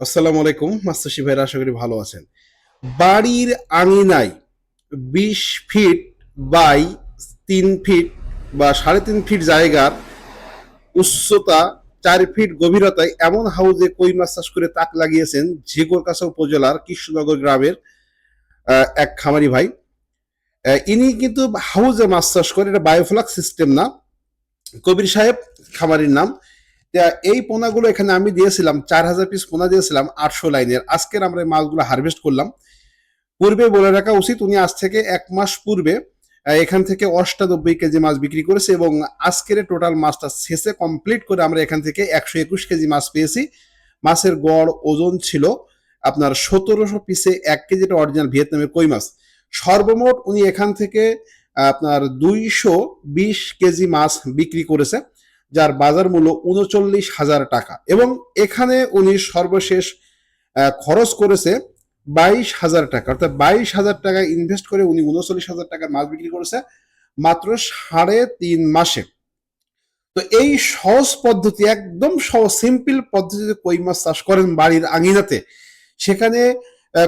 আসসালামু আলাইকুম মাস্টারশি ভাইরা, আশা করি ভালো আছেন। বাড়ির আঙিনায় বিশ ফিট বাই তিন ফিট বা সাড়ে তিন ফিট জায়গার উচ্চতা চার ফিট গভীরতায় এমন হাউজে কই মাছ চাষ করে তাক লাগিয়েছেন ঝিকরকাছা উপজেলার কৃষ্ণনগর গ্রামের এক খামারি ভাই। ইনি কিন্তু হাউজে মাছ চাষ করে, এটা বায়োফ্লাক সিস্টেম না। কবির সাহেব, খামারির নাম। এই পোনাগুলো এখানে আমি দিয়েছিলাম, চার হাজার পিস পোনা দিয়েছিলাম, আটশো লাইনের। আজকের আমরা এই মাছগুলো হারভেস্ট করলাম। পূর্বে বলে রাখা উচিত, উনি আজ থেকে এক মাস পূর্বে এখান থেকে অষ্টানব্বই কেজি মাছ বিক্রি করেছে এবং আজকের টোটাল মাছটা শেষে কমপ্লিট করে আমরা এখান থেকে একশো একুশ কেজি মাছ পেয়েছি। মাছের গড় ওজন ছিল আপনার সতেরোশো পিসে এক কেজিটা অরিজিনাল ভিয়েতনামের কই মাছ। সর্বমোট উনি এখান থেকে আপনার দুইশো বিশ কেজি মাছ বিক্রি করেছে। যার বাজার মূল্য উনচল্লিশ হাজার টাকা। এবং এখানে উনি সর্বশেষ খরচ করেছে বাইশ হাজার টাকা। অর্থাৎ বাইশ হাজার টাকা ইনভেস্ট করে উনি উনচল্লিশ হাজার টাকার মাছ বিক্রি করেছে মাত্র সাড়ে তিন মাসে। তো এই সহজ পদ্ধতি, একদম সহজ সিম্পল পদ্ধতিতে কই মাছ চাষ করেন বাড়ির আঙিনাতে। সেখানে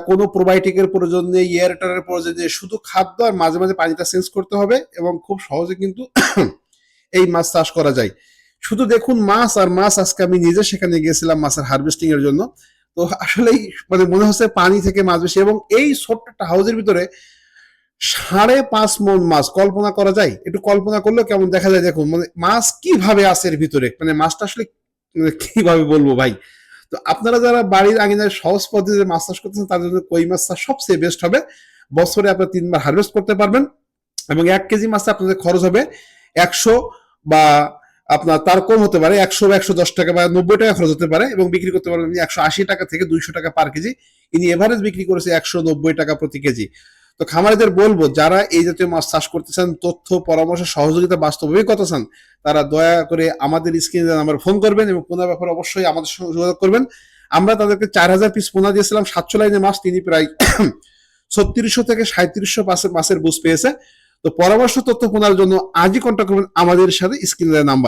কোনো প্রোবায়োটিকের প্রয়োজন নেই এয়ারটারের প্রয়োজন নেই, শুধু খাদ্য আর মাঝে মাঝে পানিটা চেঞ্জ করতে হবে এবং খুব সহজে কিন্তু এই মাছ চাষ করা যায়। শুধু দেখুন মাছ আর মাছ আজকে আমি নিজে সেখানে গিয়েছিলাম মাছের হারভেস্টিং এর জন্য। তো আসলেই মানে মনে হচ্ছে পানি থেকে মাছ বেশি এবং এই ছোট্ট একটা হাউজের ভিতরে সাড়ে পাঁচ মন মাছ কল্পনা করা যায়? একটু কল্পনা করলেও কেমন দেখা যায় দেখুন মানে মাছ কীভাবে আছে এর ভিতরে? মানে মাছটা আসলে মানে কীভাবে বলব ভাই? তো আপনারা যারা বাড়ির আঙিনায় সহজ পদ্ধতিতে মাছ চাষ করতেছেন, তাদের জন্য কই মাছ চাষ সবচেয়ে বেস্ট হবে। বছরে আপনারা তিনবার হারভেস্ট করতে পারবেন এবং এক কেজি মাছটা আপনাদের খরচ হবে একশো বা আপনার তার কম হতে পারে একশো বা একশো দশ টাকা বা নব্বই টাকা খরচ হতে পারে এবং বিক্রি করতে পারবেন একশো আশি টাকা থেকে দুইশো টাকা পার কেজি। ইনি এভারেজ বিক্রি করেছে একশো নব্বই টাকা প্রতি কেজি। তো খামারিদের বলব, যারা এই জাতীয় মাছ চাষ করতে চান, তথ্য, পরামর্শ, সহযোগিতা বাস্তবে কথা চান, তারা দয়া করে আমাদের স্ক্রিনে নাম্বার ফোন করবেন এবং পোনা ব্যাপারে অবশ্যই আমাদের সঙ্গে যোগাযোগ করবেন। আমরা তাদেরকে চার হাজার পিস পোনা দিয়েছিলাম, সাতশো লাইনের মাছ, তিনি প্রায় ছত্রিশশো থেকে সাঁত্রিশশো মাসের মাছের বুঝ পেয়েছে। তো পরামর্শ তথ্য পোনার জন্য আজই কন্ট্যাক্ট করবেন আমাদের সাথে স্ক্রিনের নাম্বার।